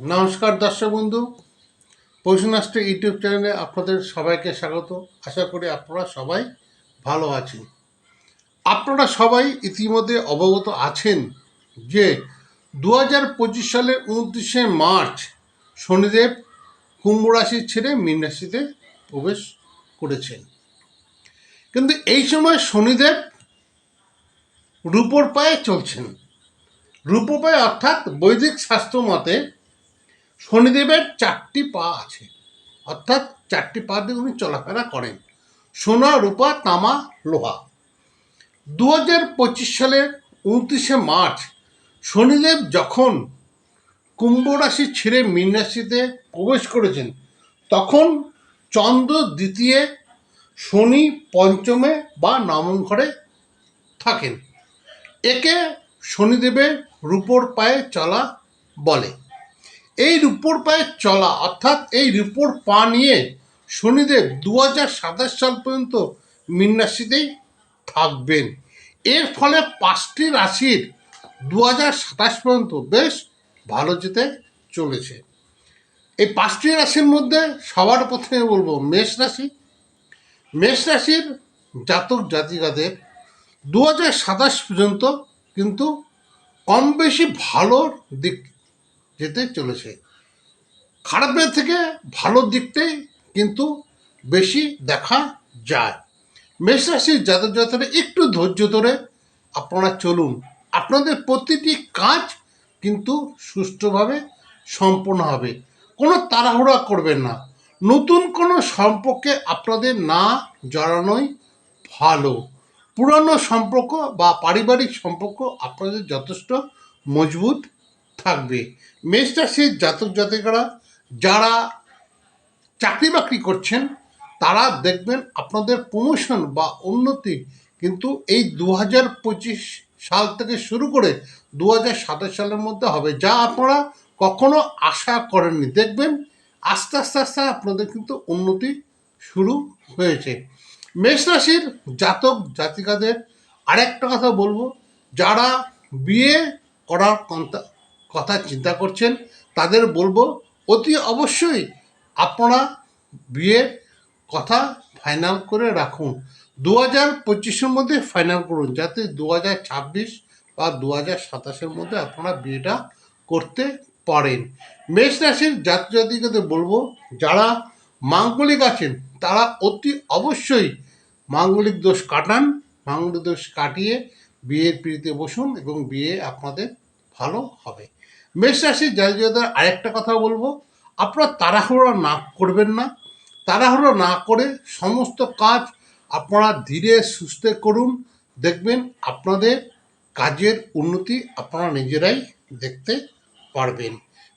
নমস্কার দর্শক বন্ধু। পশুনাষ্ট ইউটিউব চ্যানেলে আপনাদের সবাইকে স্বাগত। আশা করি আপনারা সবাই ভালো আছেন। আপনারা সবাই ইতিমধ্যে অবগত আছেন যে দু হাজার পঁচিশ সালের উনত্রিশে মার্চ শনিদেব কুম্ভ রাশি ছেড়ে মীন রাশিতে প্রবেশ করেছেন। কিন্তু এই সময় শনিদেব রূপর পায়ে চলছেন। রূপর পায়ে অর্থাৎ বৈদিক শাস্ত্র মতে শনিদেবের চারটি পা আছে। অর্থাৎ চারটি পা দিয়ে উনি চলাফেরা করেন। সোনা, রূপা, তামা, লোহা। দু হাজার পঁচিশ সালের উনত্রিশে মার্চ, শনিদেব যখন কুম্ভ রাশি ছেড়ে মীন রাশিতে প্রবেশ করেছেন, তখন চন্দ্র দ্বিতীয় শনি পঞ্চমে বা নবম ঘরে থাকেন। একে শনিদেবের রূপর পায়ে চলা বলে। এই রূপোর পায়ে চলা, অর্থাৎ এই রূপোর পা নিয়ে শনিদেব দু হাজার সাতাশ সাল পর্যন্ত মীন থাকবেন। এর ফলে পাঁচটি রাশির দু হাজার সাতাশ পর্যন্ত বেশ ভালো যেতে চলেছে। এই পাঁচটি রাশির মধ্যে সবার প্রথমে বলব মেষ রাশি। মেষ রাশির জাতক জাতিকাদের দু হাজার সাতাশ পর্যন্ত কিন্তু কম বেশি ভালো দিক যেতে চলেছে। খারাপের থেকে ভালো দিকটাই কিন্তু বেশি দেখা যায়। মেষ রাশির জাতক জাতকরা একটু ধৈর্য ধরে আপনারা চলুন। আপনাদের প্রতিটি কাজ কিন্তু সুষ্ঠুভাবে সম্পন্ন হবে। কোনো তাড়াহুড়া করবেন না। নতুন কোনো সম্পর্কে আপনাদের না জড়ানোই ভালো। পুরানো সম্পর্ক বা পারিবারিক সম্পর্ক আপনাদের যথেষ্ট মজবুত থাকবে। মেষ রাশির জাতক জাতিকারা যারা চাকরি বাকরি করছেন, তারা দেখবেন আপনাদের প্রমোশন বা উন্নতি কিন্তু এই দু হাজার পঁচিশ সাল থেকে শুরু করে দু হাজার সাতাশ সালের মধ্যে হবে। যা আপনারা কখনো আশা করেননি। দেখবেন আস্তে আস্তে আস্তে আপনাদের কিন্তু উন্নতি শুরু হয়েছে। মেষ রাশির জাতক জাতিকাদের আরেকটা কথা বলব। যারা বিয়ে করার কথা চিন্তা করছেন, তাদের বলব, অতি অবশ্যই আপনারা বিয়ের কথা ফাইনাল করে রাখুন। দু হাজার পঁচিশের মধ্যে ফাইনাল করুন, যাতে দু হাজার ছাব্বিশ বা দু হাজার সাতাশের মধ্যে আপনারা বিয়েটা করতে পারেন। মেষ রাশির জাতি জাতিকাদের বলব, যারা মাঙ্গলিক আছেন, তারা অতি অবশ্যই মাঙ্গলিক দোষ কাটান, মাঙ্গলিক দোষ কাটিয়ে বিয়ের পিড়িতে বসুন এবং বিয়ে আপনাদের ভালো হবে। মেষ রাশির জাতি জাতিকাদের আরেকটা কথা বলব। আপনারা তাড়াহুড়ো না করবেন না। তাড়াহুড়ো না করে সমস্ত কাজ আপনারা ধীরে সুস্থে করুন। দেখবেন আপনাদের কাজের উন্নতি আপনারা নিজেরাই দেখতে পারবেন।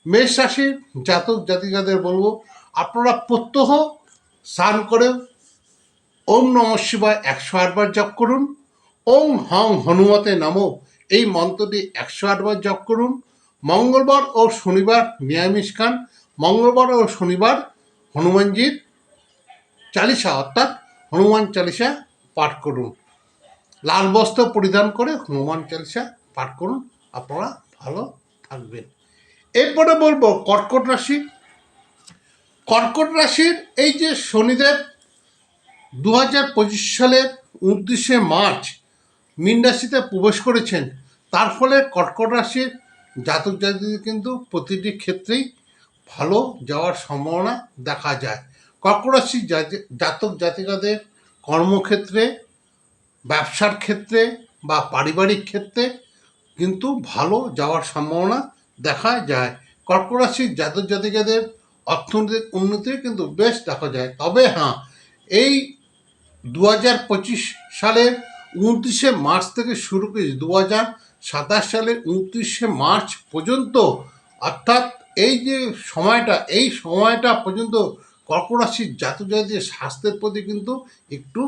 মেষ রাশির জাতক জাতিকাদের বলব, আপনারা প্রত্যহ স্নান করে ওম নম শিবায় একশো আটবার জপ করুন। ওম হং হনুমতে নমো এই মন্ত্রটি একশো আটবার জপ করুন। মঙ্গলবার ও শনিবার নিরামিষ খান। মঙ্গলবার ও শনিবার হনুমানজির চালিসা অর্থাৎ হনুমান চালিসা পাঠ করুন। লাল বস্ত্র পরিধান করে হনুমান চালিসা পাঠ করুন। আপনারা ভালো থাকবেন। এরপরে বলব, কর্কট রাশি। কর্কট রাশির এই যে শনিদেব দু হাজার পঁচিশ সালের উনত্রিশে মার্চ মীন রাশিতে প্রবেশ করেছেন, তার ফলে কর্কট রাশির জাতক জাতিদের কিন্তু প্রতিটি ক্ষেত্রেই ভালো যাওয়ার সম্ভাবনা দেখা যায়। কর্কট রাশির জাতক জাতিকাদের কর্মক্ষেত্রে, ব্যবসার ক্ষেত্রে বা পারিবারিক ক্ষেত্রে কিন্তু ভালো যাওয়ার সম্ভাবনা দেখা যায়। কর্কট রাশির জাতক জাতিকাদের অর্থনৈতিক উন্নতি কিন্তু বেশ দেখা যায়। তবে হ্যাঁ এই দু হাজার পঁচিশ সালের উনত্রিশে মার্চ থেকে শুরু করে দু হাজার সাতাশ সালের উনত্রিশে মার্চ পর্যন্ত, অর্থাৎ এই যে সময়টা, এই সময়টা পর্যন্ত কর্কট রাশির জাতক জাতিদের স্বাস্থ্যের প্রতি কিন্তু একটু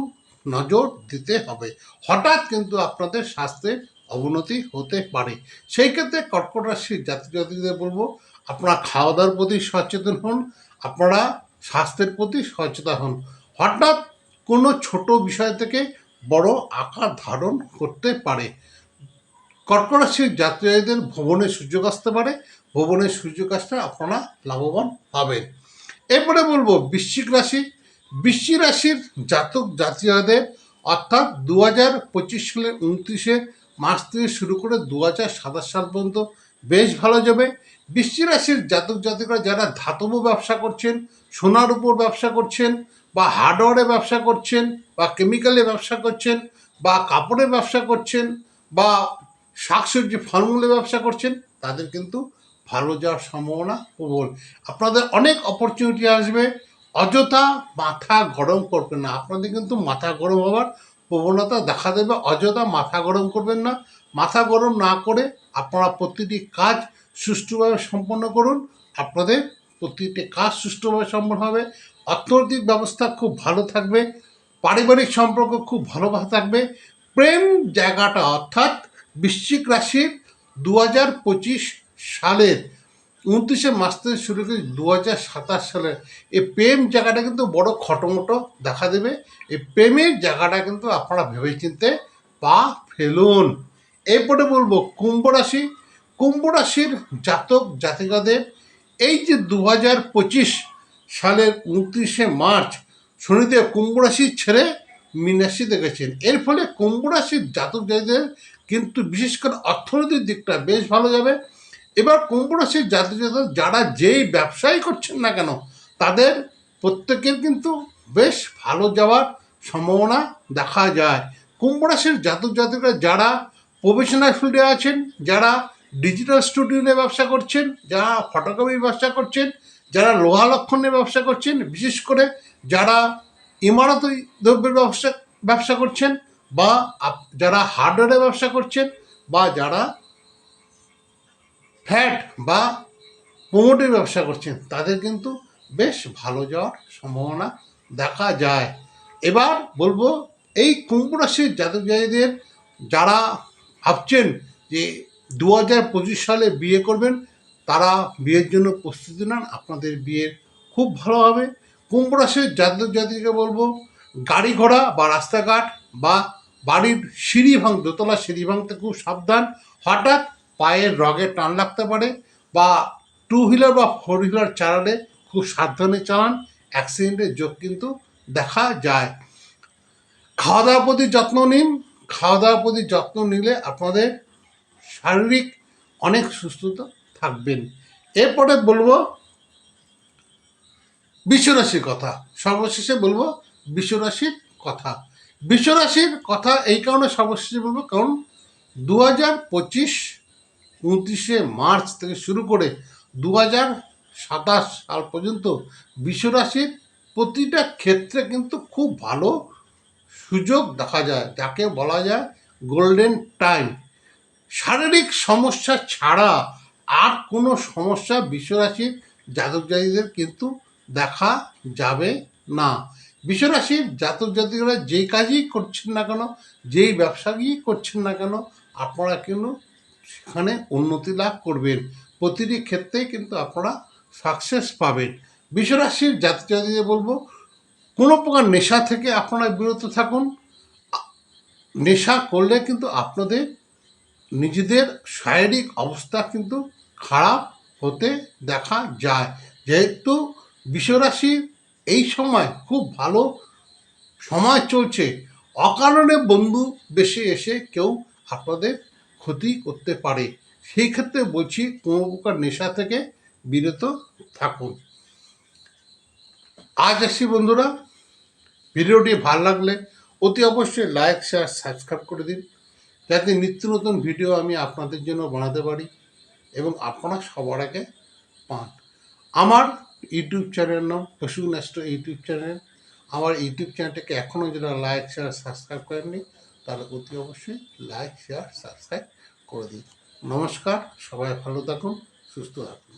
নজর দিতে হবে। হঠাৎ কিন্তু আপনাদের স্বাস্থ্যের অবনতি হতে পারে। সেই ক্ষেত্রে কর্কট রাশির জাতক জাতিদের বলব, আপনারা খাওয়া দাওয়ার প্রতি সচেতন হন, আপনারা স্বাস্থ্যের প্রতি সচেতন হন। হঠাৎ কোনো ছোট বিষয় থেকে বড় আকার ধারণ করতে পারে। কর্কট রাশির যাত্রীদের ভ্রমণের সুযোগ আসতে পারে। ভ্রমণের সুযোগ আসলে আপনারা লাভবান হবেন এরপরে বলব, বৃশ্চিক রাশি। বৃশ্চিক রাশির জাতক জাতীয়দের অর্থাৎ দু হাজার পঁচিশ সালের উনত্রিশে মার্চ থেকে শুরু করে দু হাজার সাতাশ সাল পর্যন্ত বেশ ভালো যাবে। বৃশ্চিক রাশির জাতক জাতিকরা যারা ধাতব ব্যবসা করছেন, সোনার উপর ব্যবসা করছেন বা হার্ডওয়ারে ব্যবসা করছেন, বা কেমিক্যালে ব্যবসা করছেন, বা কাপড়ের ব্যবসা করছেন, বা শাকসবজি ফলমূলে ব্যবসা করছেন, তাদের কিন্তু ভালো যাওয়ার সম্ভাবনা প্রবল। আপনাদের অনেক অপরচুনিটি আসবে। অযথা মাথা গরম করবেন না। আপনাদের কিন্তু মাথা গরম হওয়ার প্রবণতা দেখা দেবে। অযথা মাথা গরম করবেন না। মাথা গরম না করে আপনারা প্রতিটি কাজ সুষ্ঠুভাবে সম্পন্ন করুন। আপনাদের প্রতিটি কাজ সুষ্ঠুভাবে সম্পন্ন হবে। অর্থনৈতিক ব্যবস্থা খুব ভালো থাকবে, পারিবারিক সম্পর্ক খুব ভালোভাবে থাকবে, প্রেম জায়গাটা অর্থাৎ বৃশ্চিক রাশির দু হাজার পঁচিশ সালের উনত্রিশে মাস থেকে শুরু করে দু হাজার সাতাশ সালের এই প্রেম জায়গাটা কিন্তু বড় খটোমটো দেখা দেবে, এই প্রেমের জায়গাটা কিন্তু আপনারা ভেবেচিন্তে পা ফেলুন। এরপরে বলব কুম্ভ রাশি, কুম্ভ রাশির জাতক জাতিকাদের এই যে দু হাজার পঁচিশ সালের উনত্রিশে মার্চ শনিদেব কুম্ভ রাশি ছেড়ে মীন রাশিতে গেছেন এর ফলে কুম্ভ রাশির জাতক জাতিদের কিন্তু বিশেষ করে অর্থনৈতিক দিকটা বেশ ভালো যাবে। এবার কুম্ভ রাশির জাতক জাতিক যারা যেই ব্যবসাই করছেন না কেন, তাদের প্রত্যেকের কিন্তু বেশ ভালো যাওয়ার সম্ভাবনা দেখা যায়। কুম্ভ রাশির জাতক জাতিকরা যারা প্রফেশনাল ফিল্ডে আছেন, যারা ডিজিটাল স্টুডিওতে ব্যবসা করছেন, যারা ফটোকপির ব্যবসা করছেন যারা লোহা লক্ষণের ব্যবসা করছেন, বিশেষ করে যারা ইমারত দ্রব্যের ব্যবসা ব্যবসা করছেন বা যারা হার্ডওয়্যারের ব্যবসা করছেন বা যারা ফ্যাট বা প্রমোটের ব্যবসা করছেন, তাদের কিন্তু বেশ ভালো যাওয়ার সম্ভাবনা দেখা যায়। এবার বলব, এই কুম্ভ রাশির জাতক জাতিদের যারা ভাবছেন যে দু হাজার পঁচিশ সালে বিয়ে করবেন তারা বিয়ের জন্য প্রস্তুতি নেন, আপনাদের বিয়ে খুব ভালো হবে। কুম্ভ রাশির জাতক জাতিকে বলব, গাড়ি ঘোড়া বা রাস্তাঘাট বা বাড়ির সিঁড়ি ভাঙ, দোতলা সিঁড়ি ভাঙতে খুব সাবধান। হঠাৎ পায়ের রগে টান লাগতে পারে বা টু হুইলার বা ফোর হুইলার চালালে খুব সাবধানে চালান অ্যাক্সিডেন্টের যোগ কিন্তু দেখা যায়। খাওয়া দাওয়ার প্রতি যত্ন নিন খাওয়া দাওয়ার প্রতি যত্ন নিলে আপনাদের শারীরিক অনেক সুস্থতা থাকবেন। এরপরে বলব বিশ্বরাশির কথা। সর্বশেষে বলব বিশ্বরাশির কথা। বিশ্বরাশির কথা এই কারণে সর্বশেষে বলব, কারণ দু হাজার পঁচিশ উনত্রিশে মার্চ থেকে শুরু করে দু হাজার সাতাশ সাল পর্যন্ত বিশ্বরাশির প্রতিটা ক্ষেত্রে কিন্তু খুব ভালো সুযোগ দেখা যায়। যাকে বলা যায় গোল্ডেন টাইম। শারীরিক সমস্যা ছাড়া আর কোনো সমস্যা বিশ্বরাশির জাতক জাতিদের কিন্তু দেখা যাবে না। বিশ্বরাশির জাতক জাতিকরা যেই কাজই করছেন না কেন, যেই ব্যবসায়ই করছেন না কেন, আপনারা কিন্তু সেখানে উন্নতি লাভ করবেন। প্রতিটি ক্ষেত্রেই কিন্তু আপনারা সাকসেস পাবেন। বিশ্বরাশির জাতক জাতিদের বলব, কোনো প্রকার নেশা থেকে আপনারা বিরত থাকুন। নেশা করলে কিন্তু আপনাদের নিজেদের শারীরিক অবস্থা কিন্তু খারাপ হতে দেখা যায়। যেহেতু বিশ্বরাশির এই সময় খুব ভালো সময় চলছে, অকারণে বন্ধু বেশি এসে কেউ আপনাদের ক্ষতি করতে পারে। সেই ক্ষেত্রে বলছি কোনো প্রকার নেশা থেকে বিরত থাকুন। আজ আসি বন্ধুরা। ভিডিওটি ভালো লাগলে অতি অবশ্যই লাইক, শেয়ার, সাবস্ক্রাইব করে দিন। যাতে নিত্য নতুন ভিডিও আমি আপনাদের জন্য বানাতে পারি। এবং আপনারা সবার আগে পান। আমার ইউটিউব চ্যানেল নাম পশু নষ্ট ইউটিউব চ্যানেল। আমার ইউটিউব চ্যানেলটাকে এখনও যারা লাইক শেয়ার সাবস্ক্রাইব করেননি, তারা অতি অবশ্যই লাইক শেয়ার সাবস্ক্রাইব করে দিন। নমস্কার, সবাই ভালো থাকুন, সুস্থ থাকুন।